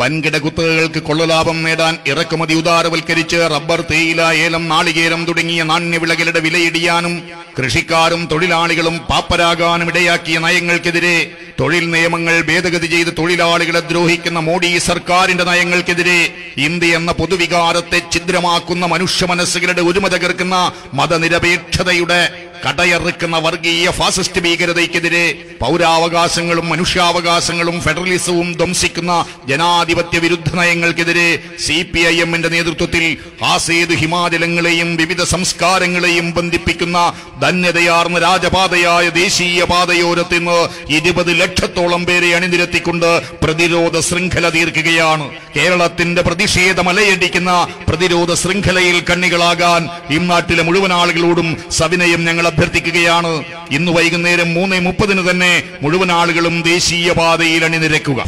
വൻകിട കുത്തകകൾക്ക് കൊള്ളലാഭം നേടാൻ ഇറക്കുമതി ഉദാരവൽക്കരിച്ച് റബ്ബർ തേയില ഏലം നാളികേരം തുടങ്ങിയ നാണ്യവിളകളുടെ വിലയിടിയാനും കൃഷിക്കാരും തൊഴിലാളികളും പാപ്പരാകാനും ഇടയാക്കിയ നയങ്ങൾക്കെതിരെ തൊഴിൽ നിയമങ്ങൾ ഭേദഗതി ചെയ്ത് തൊഴിലാളികളെ ദ്രോഹിക്കുന്ന മോഡി സർക്കാരിന്റെ നയങ്ങൾക്കെതിരെ ഇന്ത്യ എന്ന പൊതുവികാരത്തെ ഛിദ്രമാക്കുന്ന മനുഷ്യ മനസ്സുകളുടെ ഒരുമ തകർക്കുന്ന മതനിരപേക്ഷതയുടെ കടയറുക്കുന്ന വർഗീയ ഫാസിസ്റ്റ് ഭീകരതയ്ക്കെതിരെ പൗരാവകാശങ്ങളും മനുഷ്യാവകാശങ്ങളും ഫെഡറലിസവും ധ്വംസിക്കുന്ന ജനാധിപത്യ വിരുദ്ധ നയങ്ങൾക്കെതിരെ സി പി ഐ എമ്മിന്റെ നേതൃത്വത്തിൽ ഹാസേത് ഹിമാചലങ്ങളെയും വിവിധ സംസ്കാരങ്ങളെയും ബന്ധിപ്പിക്കുന്ന ധന്യതയാർന്ന രാജപാതയായ ദേശീയ പാതയോരത്ത് നിന്ന് ഇരുപത് ലക്ഷത്തോളം പേരെ അണിനിരത്തിക്കൊണ്ട് പ്രതിരോധ ശൃംഖല തീർക്കുകയാണ്. കേരളത്തിന്റെ പ്രതിഷേധ മലയടിക്കുന്ന പ്രതിരോധ ശൃംഖലയിൽ കണ്ണികളാകാൻ ഇന്നാട്ടിലെ മുഴുവൻ ആളുകളോടും സവിനയം ഞങ്ങൾ അഭ്യർത്ഥിക്കുകയാണ്. ഇന്ന് വൈകുന്നേരം മൂന്ന് മുപ്പതിന് തന്നെ മുഴുവൻ ആളുകളും ദേശീയ പാതയിൽ അണിനിരക്കുക